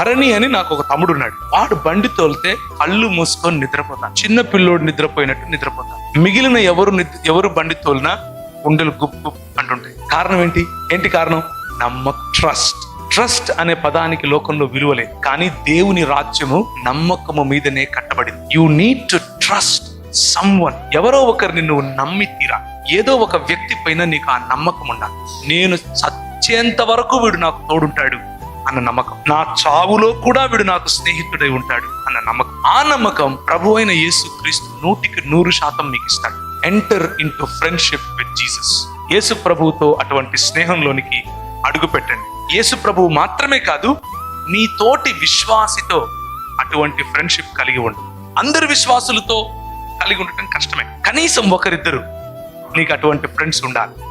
హరణి అని నాకు ఒక తమ్ముడు ఉన్నాడు వాడు బండి తోలితే కళ్ళు మూసుకొని నిద్రపోతాను చిన్న పిల్లోడు నిద్రపోయినట్టు నిద్రపోతాను మిగిలిన ఎవరు ఎవరు బండి తోలినా గుండెలు గుప్ గుప్ అంటుంటాయి. కారణం ఏంటి? ఏంటి కారణం? నమ్మక ట్రస్ట్. ట్రస్ట్ అనే పదానికి లోకంలో విలువలేదు కానీ దేవుని రాజ్యము నమ్మకము మీదనే కట్టబడింది. You need to trust someone. ఎవరో ఒకరిని నువ్వు నమ్మి తీరా. ఏదో ఒక వ్యక్తి పైన నీకు ఆ నమ్మకం ఉండాలి. నేను చచ్చేంత వరకు వీడు నాకు తోడుంటాడు. అన్న నమ్మకం. నా చావులో కూడా వీడు నాకు స్నేహితుడై ఉంటాడు అన్న నమ్మకం. ఆ నమ్మకం ప్రభు అయిన యేసు క్రీస్తు నూటికి నూరు శాతం మీకు ఇస్తాడు. Enter into friendship with Jesus యేసు ప్రభువుతో అటువంటి స్నేహంలోనికి అడుగు పెట్టండి. యేసు ప్రభువు మాత్రమే కాదు నీ తోటి విశ్వాసితో అటువంటి ఫ్రెండ్షిప్ కలిగి ఉండు. అందరు విశ్వాసులతో కలిగి ఉండటం కష్టమే. కనీసం ఒకరిద్దరు నీకు అటువంటి ఫ్రెండ్స్ ఉండాలి.